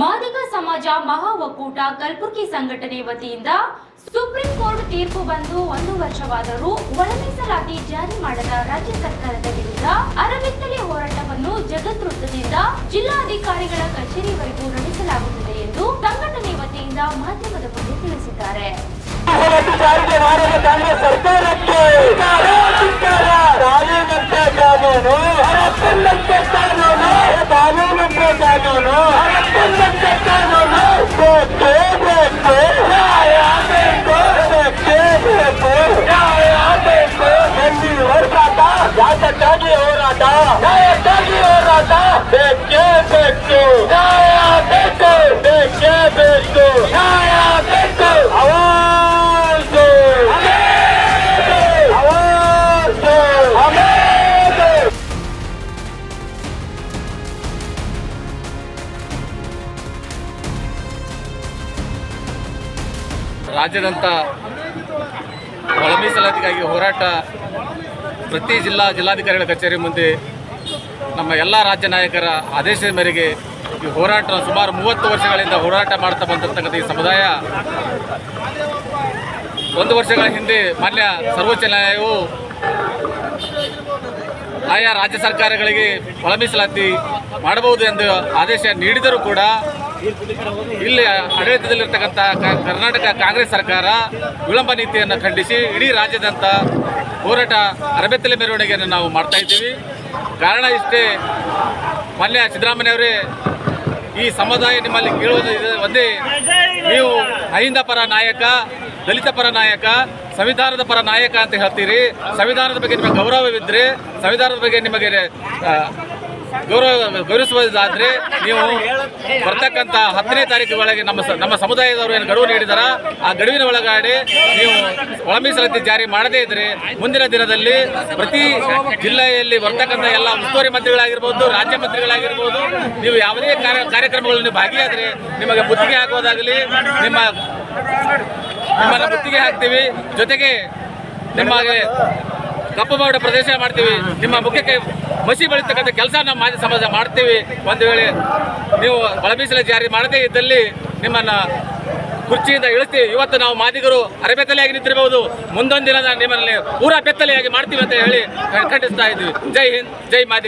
ಮಾದಿಗ ಸಮಾಜ ಮಹಾ ಒಕ್ಕೂಟ ಕಲಬುರಗಿ ಸಂಘಟನೆ ವತಿಯಿಂದ ಸುಪ್ರೀಂ ಕೋರ್ಟ್ ತೀರ್ಪು ಬಂದು ಒಂದು ವರ್ಷವಾದರೂ ಒಳ ಮೀಸಲಾತಿ ಜಾರಿ ಮಾಡದ ರಾಜ್ಯ ಸರ್ಕಾರದ ವಿರುದ್ಧ ಅರವಿತ್ತಲೆ ಹೋರಾಟವನ್ನು ಜಗದ್ವೃತ್ತದಿಂದ ಜಿಲ್ಲಾಧಿಕಾರಿಗಳ ಕಚೇರಿವರೆಗೂ ನಡೆಸಲಾಗುತ್ತದೆ ಎಂದು ಸಂಘಟನೆ ವತಿಯಿಂದ ಮಾಧ್ಯಮದ ಮುಂದೆ ತಿಳಿಸಿದ್ದಾರೆ. ಕಾನೂನು ಹರಪ್ಪಂದಂತೆ ಕಾನೂನು ಕಾನೂನಂತೆ ಕಾನೂನು ರಾಜ್ಯದಂತ ಒಳ ಮೀಸಲಾತಿಗಾಗಿ ಹೋರಾಟ ಪ್ರತಿ ಜಿಲ್ಲಾ ಜಿಲ್ಲಾಧಿಕಾರಿಗಳ ಕಚೇರಿ ಮುಂದೆ ನಮ್ಮ ಎಲ್ಲ ರಾಜ್ಯ ನಾಯಕರ ಆದೇಶದ ಮೇರೆಗೆ ಈ ಹೋರಾಟ ಸುಮಾರು ಮೂವತ್ತು ವರ್ಷಗಳಿಂದ ಹೋರಾಟ ಮಾಡ್ತಾ ಬಂದಿರತಕ್ಕಂಥ ಈ ಸಮುದಾಯ, ಒಂದು ವರ್ಷಗಳ ಹಿಂದೆ ಮಾನ್ಯ ಸರ್ವೋಚ್ಚ ನ್ಯಾಯಾಲಯವು ಆಯಾ ರಾಜ್ಯ ಸರ್ಕಾರಗಳಿಗೆ ಒಳ ಮೀಸಲಾತಿ ಮಾಡಬಹುದು ಎಂದು ಆದೇಶ ನೀಡಿದರೂ ಕೂಡ ಇಲ್ಲಿ ಆಡಳಿತದಲ್ಲಿರ್ತಕ್ಕಂಥ ಕರ್ನಾಟಕ ಕಾಂಗ್ರೆಸ್ ಸರ್ಕಾರ ವಿಳಂಬ ನೀತಿಯನ್ನು ಖಂಡಿಸಿ ಇಡೀ ರಾಜ್ಯದಂತ ಹೋರಾಟ ಅರಬೆತ್ತಲೆ ಮೆರವಣಿಗೆಯನ್ನು ನಾವು ಮಾಡ್ತಾ ಇದ್ದೀವಿ. ಕಾರಣ ಇಷ್ಟೇ, ಮಾನ್ಯ ಸಿದ್ದರಾಮಯ್ಯವರೇ, ಈ ಸಮುದಾಯ ನಿಮ್ಮಲ್ಲಿ ಕೇಳುವುದು ಒಂದೇ, ನೀವು ಅಹಿಂದ ಪರ ನಾಯಕ, ದಲಿತ ಪರ ನಾಯಕ, ಸಂವಿಧಾನದ ಪರ ನಾಯಕ ಅಂತ ಹೇಳ್ತೀರಿ. ಸಂವಿಧಾನದ ಬಗ್ಗೆ ನಿಮಗೆ ಗೌರವವಿದ್ದರೆ ಸಂವಿಧಾನದ ಬಗ್ಗೆ ನಿಮಗೆ ಗೌರವ ಗೌರವಿಸುವುದಾದ್ರೆ ನೀವು ಬರ್ತಕ್ಕಂಥ ಹತ್ತನೇ ತಾರೀಕು ಒಳಗೆ ನಮ್ಮ ನಮ್ಮ ಸಮುದಾಯದವರು ಏನು ಗಡುವು ನೀಡಿದಾರ, ಆ ಗಡುವಿನ ಒಳಗಡೆ ನೀವು ಒಳ ಮೀಸಲಾತಿ ಜಾರಿ ಮಾಡದೇ ಇದ್ರೆ ಮುಂದಿನ ದಿನದಲ್ಲಿ ಪ್ರತಿ ಜಿಲ್ಲೆಯಲ್ಲಿ ಬರ್ತಕ್ಕಂಥ ಎಲ್ಲ ಉಸ್ತುವಾರಿ ಮಂತ್ರಿಗಳಾಗಿರ್ಬೋದು, ರಾಜ್ಯ ಮಂತ್ರಿಗಳಾಗಿರ್ಬೋದು, ನೀವು ಯಾವುದೇ ಕಾರ್ಯ, ಕಾರ್ಯಕ್ರಮಗಳಲ್ಲಿ ಭಾಗಿಯಾದರೆ ನಿಮಗೆ ಮುತ್ತಿಗೆ ಹಾಕೋದಾಗಲಿ ನಿಮ್ಮ ನಿಮ್ಮನ್ನು ಮುತ್ತಿಗೆ ಹಾಕ್ತೀವಿ. ಜೊತೆಗೆ ನಿಮಗೆ ಕಪ್ಪು ಬಾವುಟ ಪ್ರದೇಶ ಮಾಡ್ತೀವಿ. ನಿಮ್ಮ ಮುಖಕ್ಕೆ ಮಸಿ ಬೆಳೀತಕ್ಕಂಥ ಕೆಲಸ ನಮ್ಮ ಮಾಜಿ ಸಮಾಜ ಮಾಡ್ತೀವಿ. ಒಂದು ವೇಳೆ ನೀವು ಒಳ ಮೀಸಲು ಜಾರಿ ಮಾಡದೇ ಇದ್ದಲ್ಲಿ ನಿಮ್ಮನ್ನು ಕುರ್ಚಿಯಿಂದ ಇಳಿಸ್ತೀವಿ ಇವತ್ತು ನಾವು ಮಾದಿಗರು ಅರೆಬೆತ್ತಲೆಯಾಗಿ ನಿಂತಿರಬಹುದು. ಮುಂದೊಂದು ದಿನದ ನಿಮ್ಮಲ್ಲಿ ಊರ ಬೆತ್ತಲೆಯಾಗಿ ಮಾಡ್ತೀವಿ ಅಂತ ಹೇಳಿ ಖಂಡಿಸ್ತಾ ಇದ್ದೀವಿ ಜೈ ಹಿಂದ್, ಜೈ ಮಾದಿಗ.